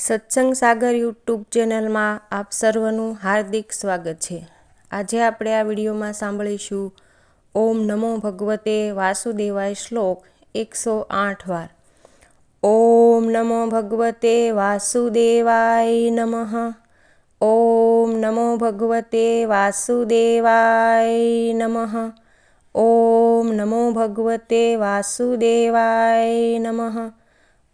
સત્સંગ સાગર યુટ્યુબ ચેનલમાં આપ સર્વનું હાર્દિક સ્વાગત છે. આજે આપણે આ વિડીયોમાં સાંભળીશું, ઓમ નમો ભગવતે વાસુદેવાય શ્લોક એકસો આઠ વાર. ઓમ નમો ભગવતે વાસુદેવાય નમઃ. ઓમ નમો ભગવતે વાસુદેવાય નમઃ. ઓમ નમો ભગવતે વાસુદેવાય નમઃ.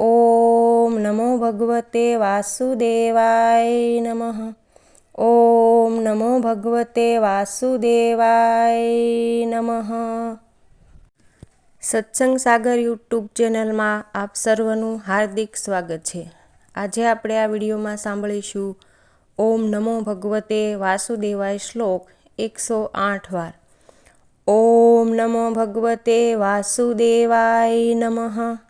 ઓમ નમો ભગવતે વાસુદેવાય નમઃ ઓમ નમો ભગવતે વાસુદેવાય નમઃ સત્સંગ સાગર યુટ્યુબ ચેનલમાં આપ સર્વનું હાર્દિક સ્વાગત છે. આજે આપણે આ વિડીયોમાં સાંભળીશું ઓમ નમો ભગવતે વાસુદેવાય શ્લોક એકસો આઠ વાર. ઓમ નમો ભગવતે વાસુદેવાય નમઃ।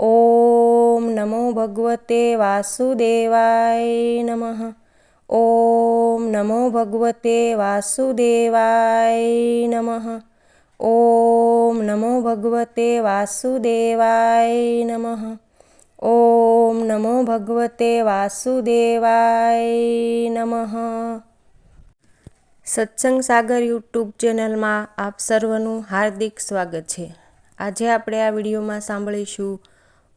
ઓમ નમો ભગવતે વાસુદેવાય નમઃ ઓમ નમો ભગવતે વાસુદેવાય નમઃ ઓમ નમો ભગવતે વાસુદેવાય નમઃ ઓમ નમો ભગવતે વાસુદેવાય નમઃ સત્સંગ સાગર યુટ્યુબ ચેનલમાં આપ સર્વનું હાર્દિક સ્વાગત છે. આજે આપણે આ વિડીયોમાં સાંભળીશું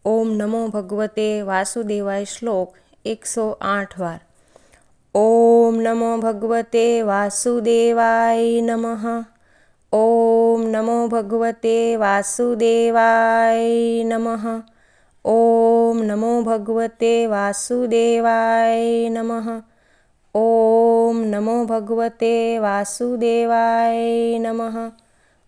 ઓમ નમો ભગવતે વાસુદેવાય શ્લોક એકસો આઠ વાર. ઓમ નમો ભગવતે વાસુદેવાય નમઃ. ઓમ નમો ભગવતે વાસુદેવાય નમઃ. ઓમ નમો ભગવતે વાસુદેવાય નમઃ. ઓમ નમો ભગવતે વાસુદેવાય નમઃ.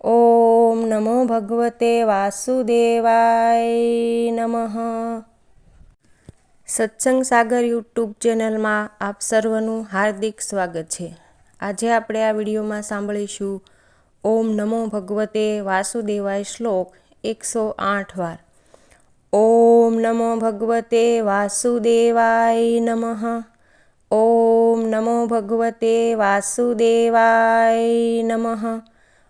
ઓમ નમો ભગવતે વાસુદેવાય નમઃ. સત્સંગ સાગર યુટ્યુબ ચેનલમાં આપ સર્વનું હાર્દિક સ્વાગત છે. આજે આપણે આ વિડીયોમાં સાંભળીશું ઓમ નમો ભગવતે વાસુદેવાય શ્લોક એકસો આઠ વાર. ઓમ નમો ભગવતે વાસુદેવાય નમઃ. ઓમ નમો ભગવતે વાસુદેવાય નમઃ.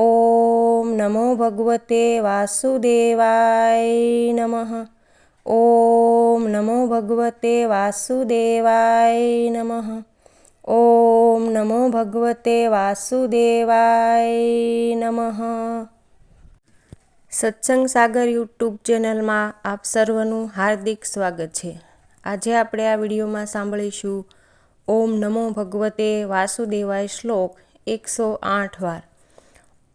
ઓમ નમો ભગવતે વાસુદેવાય નમઃ. ઓમ નમો ભગવતે વાસુદેવાય નમઃ. ઓમ નમો ભગવતે વાસુદેવાય નમઃ. સત્સંગ સાગર યુટ્યુબ ચેનલમાં આપ સર્વનું હાર્દિક સ્વાગત છે. આજે આપણે આ વિડીયોમાં સાંભળીશું ઓમ નમો ભગવતે વાસુદેવાય શ્લોક એકસો આઠ વાર.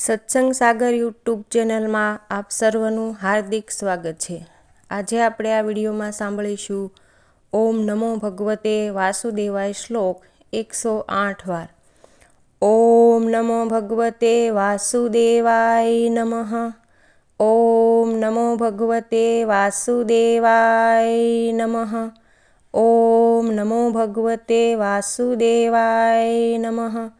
સત્સંગ સાગર યુટ્યુબ ચેનલમાં આપ સર્વનું હાર્દિક સ્વાગત છે. આજે આપણે આ વિડીયોમાં સાંભળીશું, ઓમ નમો ભગવતે વાસુદેવાય શ્લોક એકસો આઠ વાર. ઓમ નમો ભગવતે વાસુદેવાય નમઃ. ઓમ નમો ભગવતે વાસુદેવાય નમઃ. ઓમ નમો ભગવતે વાસુદેવાય નમઃ.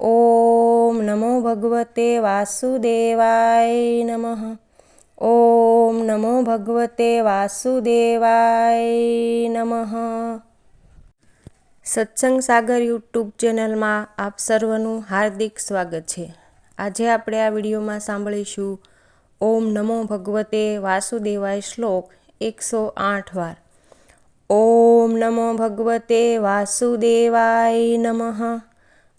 ઓમ નમો ભગવતે વાસુદેવાય નમઃ. ઓમ નમો ભગવતે વાસુદેવાય નમઃ. સત્સંગ સાગર યુટ્યુબ ચેનલમાં આપ સર્વનું હાર્દિક સ્વાગત છે. આજે આપણે આ વિડીયોમાં સાંભળીશું ઓમ નમો ભગવતે વાસુદેવાય શ્લોક એકસો આઠ વાર. ઓમ નમો ભગવતે વાસુદેવાય નમઃ.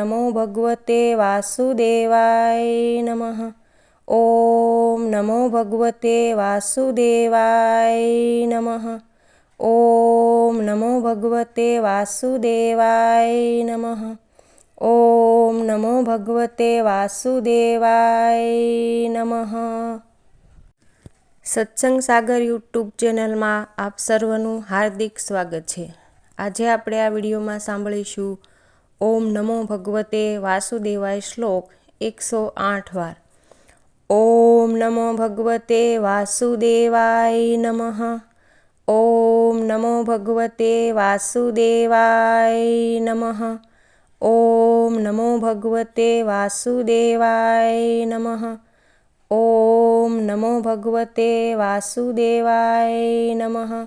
નમો ભગવતે વાસુદેવાય નમઃ ઓમ નમો ભગવતે વાસુદેવાય નમઃ ઓમ નમો ભગવતે વાસુદેવાય નમઃ ઓમ નમો ભગવતે વાસુદેવાય નમઃ સત્સંગ સાગર યુટ્યુબ ચેનલમાં આપ સર્વનું હાર્દિક સ્વાગત છે. આજે આપણે આ વિડીયોમાં સાંભળીશું ઓમ નમો ભગવતે વાસુદેવાય શ્લોક એકસો આઠ વાર. ઓમ નમો ભગવતે વાસુદેવાય નમઃ. ઓમ નમો ભગવતે વાસુદેવાય નમઃ. ઓમ નમો ભગવતે વાસુદેવાય નમઃ. ઓમ નમો ભગવતે વાસુદેવાય નમઃ.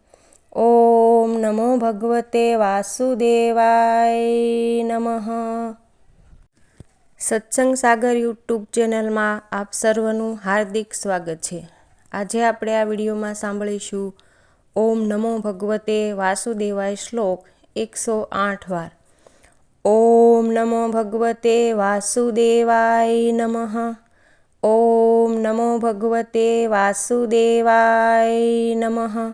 ઓમ નમો ભગવતે વાસુદેવાય નમઃ. સત્સંગ સાગર યુટ્યુબ ચેનલમાં આપ સર્વનું હાર્દિક સ્વાગત છે. આજે આપણે આ વિડીયોમાં સાંભળીશું ઓમ નમો ભગવતે વાસુદેવાય શ્લોક એકસો આઠ વાર. ઓમ નમો ભગવતે વાસુદેવાય નમઃ. ઓમ નમો ભગવતે વાસુદેવાય નમઃ.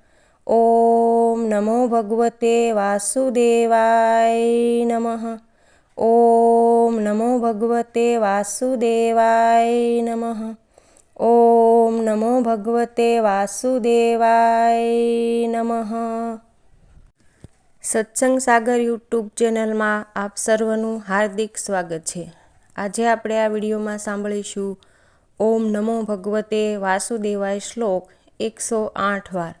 ઓમ નમો ભગવતે વાસુદેવાય નમઃ. ઓમ નમો ભગવતે વાસુદેવાય નમઃ. ઓમ નમો ભગવતે વાસુદેવાય નમઃ. સત્સંગ સાગર યુટ્યુબ ચેનલમાં આપ સર્વનું હાર્દિક સ્વાગત છે. આજે આપણે આ વિડીયોમાં સાંભળીશું, ઓમ નમો ભગવતે વાસુદેવાય શ્લોક એકસો આઠ વાર.